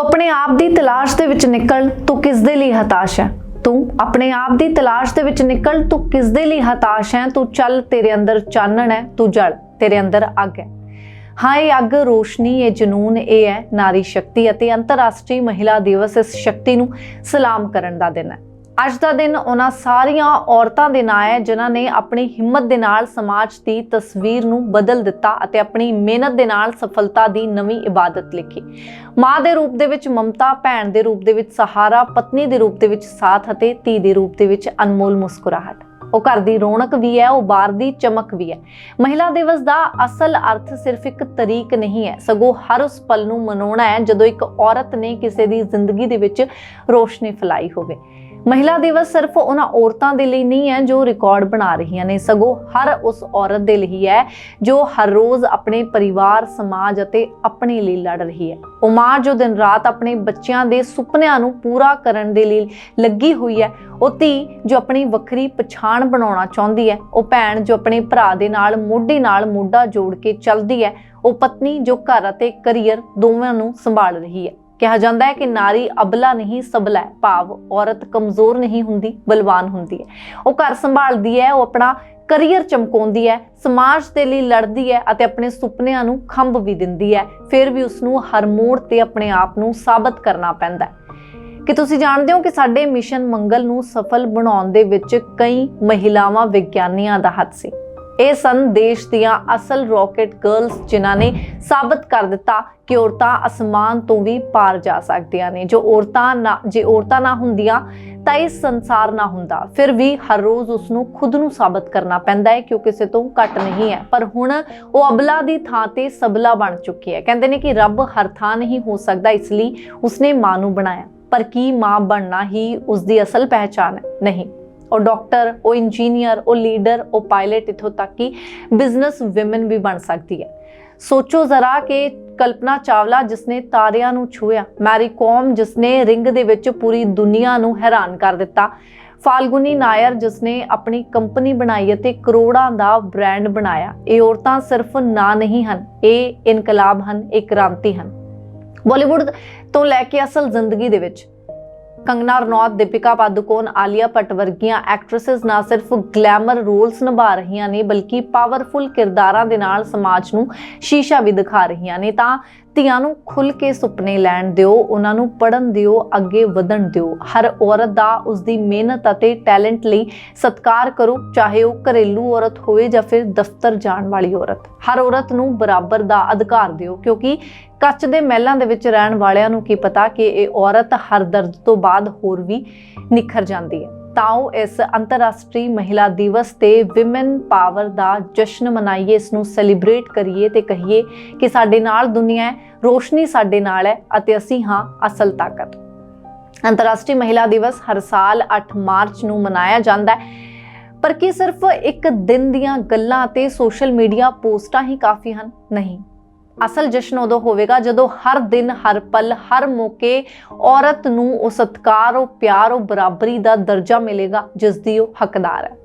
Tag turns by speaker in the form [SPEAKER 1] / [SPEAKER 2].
[SPEAKER 1] ਆਪਣੇ ਆਪ ਦੀ ਤਲਾਸ਼ ਦੇ ਵਿੱਚ ਨਿਕਲ, ਤੂੰ ਕਿਸ ਦੇ ਲਈ ਹਤਾਸ਼ ਹੈ? ਤੂੰ ਆਪਣੇ ਆਪ ਦੀ ਤਲਾਸ਼ ਦੇ ਵਿੱਚ ਨਿਕਲ, ਤੂੰ ਕਿਸ ਦੇ ਲਈ ਹਤਾਸ਼ ਹੈ? ਤੂੰ ਚੱਲ, ਤੇਰੇ ਅੰਦਰ ਚਾਨਣ ਹੈ, ਤੂੰ ਜਲ, ਤੇਰੇ ਅੰਦਰ ਅੱਗ ਹੈ। ਹਾਂ, ਇਹ ਅੱਗ ਰੋਸ਼ਨੀ, ਇਹ ਜਨੂਨ, ਇਹ ਹੈ ਨਾਰੀ ਸ਼ਕਤੀ ਅਤੇ ਅੰਤਰਰਾਸ਼ਟਰੀ ਮਹਿਲਾ ਦਿਵਸ ਇਸ ਸ਼ਕਤੀ ਨੂੰ ਸਲਾਮ ਕਰਨ ਦਾ ਦਿਨ ਹੈ। ਅੱਜ ਦਾ ਦਿਨ ਉਹਨਾਂ ਸਾਰੀਆਂ ਔਰਤਾਂ ਦੇ ਨਾਂ ਹੈ, ਜਿਨ੍ਹਾਂ ਨੇ ਆਪਣੀ ਹਿੰਮਤ ਦੇ ਨਾਲ ਸਮਾਜ ਦੀ ਤਸਵੀਰ ਨੂੰ ਬਦਲ ਦਿੱਤਾ ਅਤੇ ਆਪਣੀ ਮਿਹਨਤ ਦੇ ਨਾਲ ਸਫਲਤਾ ਦੀ ਨਵੀਂ ਇਬਾਦਤ ਲਿਖੀ। ਮਾਂ ਦੇ ਰੂਪ ਦੇ ਵਿੱਚ ਮਮਤਾ, ਭੈਣ ਦੇ ਰੂਪ ਦੇ ਵਿੱਚ ਸਹਾਰਾ, ਪਤਨੀ ਦੇ ਰੂਪ ਦੇ ਵਿੱਚ ਸਾਥ ਅਤੇ ਧੀ ਦੇ ਰੂਪ ਦੇ ਵਿੱਚ ਅਨਮੋਲ ਮੁਸਕਰਾਹਟ। ਉਹ ਘਰ ਦੀ ਰੌਣਕ ਵੀ ਹੈ, ਉਹ ਬਾਹਰ ਦੀ ਚਮਕ ਵੀ ਹੈ। ਮਹਿਲਾ ਦਿਵਸ ਦਾ ਅਸਲ ਅਰਥ ਸਿਰਫ ਇੱਕ ਤਰੀਕ ਨਹੀਂ ਹੈ, ਸਗੋਂ ਹਰ ਉਸ ਪਲ ਨੂੰ ਮਨਾਉਣਾ ਹੈ, ਜਦੋਂ ਇੱਕ ਔਰਤ ਨੇ ਕਿਸੇ ਦੀ ਜ਼ਿੰਦਗੀ ਦੇ ਵਿੱਚ ਰੋਸ਼ਨੀ ਫੈਲਾਈ ਹੋਵੇ। ਮਹਿਲਾ ਦਿਵਸ ਸਿਰਫ ਉਹਨਾਂ ਔਰਤਾਂ ਦੇ ਲਈ ਨਹੀਂ ਹੈ ਜੋ ਰਿਕਾਰਡ ਬਣਾ ਰਹੀਆਂ ਨੇ। ਸਗੋਂ ਹਰ ਉਸ ਔਰਤ ਦੇ ਲਈ ਹੈ ਜੋ ਹਰ ਰੋਜ਼ ਆਪਣੇ ਪਰਿਵਾਰ, ਸਮਾਜ ਅਤੇ ਆਪਣੇ ਲਈ ਲੜ ਰਹੀ ਹੈ। ਉਹ ਮਾਂ ਜੋ ਦਿਨ ਰਾਤ ਆਪਣੇ ਬੱਚਿਆਂ ਦੇ ਸੁਪਨਿਆਂ ਨੂੰ ਪੂਰਾ ਕਰਨ ਦੇ ਲਈ ਲੱਗੀ ਹੋਈ ਹੈ, ਉਹ ਧੀ ਜੋ ਆਪਣੀ ਵੱਖਰੀ ਪਛਾਣ ਬਣਾਉਣਾ ਚਾਹੁੰਦੀ ਹੈ, ਉਹ ਭੈਣ ਜੋ ਆਪਣੇ ਭਰਾ ਦੇ ਨਾਲ, ਮੋਢੇ ਨਾਲ ਮੋਢਾ ਜੋੜ ਕੇ ਚੱਲਦੀ ਹੈ, ਉਹ ਪਤਨੀ ਜੋ ਘਰ ਅਤੇ ਕੈਰੀਅਰ ਦੋਵਾਂ ਨੂੰ ਸੰਭਾਲ ਰਹੀ ਹੈ। ਕਿਹਾ ਜਾਂਦਾ ਹੈ ਕਿ ਨਾਰੀ ਅਬਲਾ ਨਹੀਂ, ਸਬਲਾ ਹੈ। ਭਾਵ ਔਰਤ ਕਮਜ਼ੋਰ ਨਹੀਂ ਹੁੰਦੀ, ਬਲਵਾਨ ਹੁੰਦੀ ਹੈ। ਉਹ ਘਰ ਸੰਭਾਲਦੀ ਹੈ, ਉਹ ਆਪਣਾ ਕਰੀਅਰ ਚਮਕਾਉਂਦੀ ਹੈ, ਸਮਾਜ ਦੇ ਲਈ ਲੜਦੀ ਹੈ ਅਤੇ ਆਪਣੇ ਸੁਪਨਿਆਂ ਨੂੰ ਖੰਭ ਵੀ ਦਿੰਦੀ ਹੈ। ਫਿਰ ਵੀ ਉਸ ਨੂੰ ਹਰ ਮੋੜ ਤੇ ਆਪਣੇ ਆਪ ਨੂੰ ਸਾਬਤ ਕਰਨਾ ਪੈਂਦਾ ਹੈ। ਕਿ ਤੁਸੀਂ ਜਾਣਦੇ ਹੋ ਕਿ ਸਾਡੇ ਮਿਸ਼ਨ ਮੰਗਲ ਨੂੰ ਸਫਲ ਬਣਾਉਣ ਦੇ ਵਿੱਚ ਕਈ ਮਹਿਲਾਵਾਂ ਵਿਗਿਆਨੀਆਂ ਦਾ ਹੱਥ ਸੀ? ਇਹ ਸਨ ਦੇਸ਼ ਦੀਆਂ ਅਸਲ ਰਾਕਟ ਗਰਲਸ ਜਿਨ੍ਹਾਂ ਨੇ ਸਾਬਤ ਕਰ ਦਿੱਤਾ ਕਿ ਔਰਤਾਂ ਅਸਮਾਨ ਤੋਂ ਵੀ ਪਾਰ ਜਾ ਸਕਦੀਆਂ ਨੇ। ਜੋ ਔਰਤਾਂ ਨਾ, ਜੇ ਔਰਤਾਂ ਨਾ ਹੁੰਦੀਆਂ, ਤਾਂ ਇਹ ਸੰਸਾਰ ਨਾ ਹੁੰਦਾ। ਫਿਰ ਵੀ ਹਰ ਰੋਜ਼ ਉਸ ਨੂੰ ਖੁਦ ਨੂੰ ਸਾਬਤ ਕਰਨਾ ਪੈਂਦਾ ਹੈ ਕਿ ਉਹ ਕਿਸੇ ਤੋਂ ਘੱਟ ਨਹੀਂ ਹੈ। ਪਰ ਹੁਣ ਉਹ ਅਬਲਾ ਦੀ ਥਾਂ ਤੇ ਸਬਲਾ ਬਣ ਚੁੱਕੀ ਹੈ। ਕਹਿੰਦੇ ਨੇ ਕਿ ਰੱਬ ਹਰ ਥਾਂ ਨਹੀਂ ਹੋ ਸਕਦਾ, ਇਸ ਲਈ ਉਸਨੇ ਮਾਂ ਨੂੰ ਬਣਾਇਆ। ਪਰ ਕੀ ਮਾਂ ਬਣਨਾ ਹੀ ਉਸ ਦੀ ਅਸਲ ਪਹਿਚਾਨ ਹੈ? ਨਹੀਂ। ਉਹ ਡਾਕਟਰ, ਉਹ ਇੰਜੀਨੀਅਰ, ਉਹ ਲੀਡਰ, ਉਹ ਪਾਇਲਟ ਇਥੋਂ ਤੱਕ ਕਿ ਬਿਜ਼ਨਸ ਔਮਨ ਵੀ ਬਣ ਸਕਦੀ ਹੈ। ਸੋਚੋ ਜ਼ਰਾ ਕਿ ਕਲਪਨਾ ਚਾਵਲਾ ਜਿਸਨੇ ਤਾਰਿਆਂ ਨੂੰ ਛੂਇਆ ਮੈਰੀ ਕੋਮ ਜਿਸਨੇ ਰਿੰਗ ਦੇ ਵਿੱਚ ਪੂਰੀ ਦੁਨੀਆ ਨੂੰ ਹੈਰਾਨ ਕਰ ਦਿੱਤਾ, ਫਾਲਗੁਨੀ ਨਾਇਰ ਜਿਸਨੇ ਆਪਣੀ ਕੰਪਨੀ ਬਣਾਈ ਅਤੇ ਕਰੋੜਾਂ ਦਾ ਬ੍ਰਾਂਡ ਬਣਾਇਆ, ਇਹ ਔਰਤਾਂ ਸਿਰਫ ਨਾਂ ਨਹੀਂ ਹਨ, ਇਹ ਇਨਕਲਾਬ ਹਨ, ਇਹ ਕ੍ਰਾਂਤੀ ਹਨ। ਬਾਲੀਵੁੱਡ ਤੋਂ ਲੈ ਕੇ ਅਸਲ ਜ਼ਿੰਦਗੀ ਦੇ ਵਿੱਚ ਕੰਗਨਾ ਰਣੌਤ, ਦੀਪਿਕਾ ਪਾਦੂਕੋਣ, ਆਲੀਆ ਭੱਟ ਵਰਗੀਆਂ ਐਕਟ੍ਰੈਸਸ ਨਾ ਸਿਰਫ ਗਲੈਮਰ ਰੋਲਸ ਨਿਭਾ ਰਹੀਆਂ ਨੇ, ਬਲਕਿ ਪਾਵਰਫੁਲ ਕਿਰਦਾਰਾਂ ਦੇ ਨਾਲ ਸਮਾਜ ਨੂੰ ਸ਼ੀਸ਼ਾ ਵੀ ਦਿਖਾ ਰਹੀਆਂ ਨੇ। ਤਾਂ ਧੀਆਂ ਨੂੰ ਖੁੱਲ ਕੇ ਸੁਪਨੇ ਲੈਣ ਦਿਓ, ਉਹਨਾਂ ਨੂੰ ਪੜਨ ਦਿਓ, ਅੱਗੇ ਵਧਣ ਦਿਓ। ਹਰ ਔਰਤ ਦਾ ਉਸ ਦੀ ਮਿਹਨਤ ਅਤੇ ਟੈਲੈਂਟ ਲਈ ਸਤਿਕਾਰ ਕਰੋ, ਚਾਹੇ ਉਹ ਘਰੇਲੂ ਔਰਤ ਹੋਵੇ ਜਾਂ ਫਿਰ ਦਫ਼ਤਰ ਜਾਣ ਵਾਲੀ ਔਰਤ। ਹਰ ਔਰਤ ਨੂੰ ਬਰਾਬਰ ਦਾ ਅਧਿਕਾਰ ਦਿਓ, ਕਿਉਂਕਿ ਕੱਚ ਦੇ ਮਹਿਲਾਂ ਦੇ ਵਿੱਚ ਰਹਿਣ ਵਾਲਿਆਂ ਨੂੰ ਕੀ ਪਤਾ ਕਿ ਇਹ ਔਰਤ ਹਰ ਦਰਦ ਤੋਂ ਬਾਅਦ ਹੋਰ ਵੀ ਨਿਖਰ ਜਾਂਦੀ ਹੈ। ਤਾਂ ਉਹ ਇਸ ਅੰਤਰਰਾਸ਼ਟਰੀ ਮਹਿਲਾ ਦਿਵਸ ਤੇ ਔਮਨ ਪਾਵਰ ਦਾ ਜਸ਼ਨ ਮਨਾਈਏ, ਇਸ ਨੂੰ ਸੈਲੀਬ੍ਰੇਟ ਕਰੀਏ ਤੇ ਕਹੀਏ ਕਿ ਸਾਡੇ ਨਾਲ ਦੁਨੀਆ ਹੈ, ਰੋਸ਼ਨੀ ਸਾਡੇ ਨਾਲ ਹੈ ਅਤੇ ਅਸੀਂ ਹਾਂ ਅਸਲ ਤਾਕਤ। ਅੰਤਰਰਾਸ਼ਟਰੀ ਮਹਿਲਾ ਦਿਵਸ ਹਰ ਸਾਲ 8 ਮਾਰਚ ਨੂੰ ਮਨਾਇਆ ਜਾਂਦਾ ਹੈ। ਪਰ ਕੀ ਸਿਰਫ ਇੱਕ ਦਿਨ ਦੀਆਂ ਗੱਲਾਂ ਤੇ ਸੋਸ਼ਲ ਮੀਡੀਆ ਪੋਸਟਾਂ ਹੀ ਕਾਫੀ ਹਨ? ਨਹੀਂ। ਅਸਲ ਜਸ਼ਨ ਉਦੋਂ ਹੋਵੇਗਾ ਜਦੋਂ ਹਰ ਦਿਨ, ਹਰ ਪਲ, ਹਰ ਮੌਕੇ ਔਰਤ ਨੂੰ ਉਹ ਸਤਕਾਰ, ਉਹ ਪਿਆਰ, ਉਹ ਬਰਾਬਰੀ ਦਾ ਦਰਜਾ ਮਿਲੇਗਾ ਜਿਸ ਦੀ ਉਹ ਹੱਕਦਾਰ ਹੈ।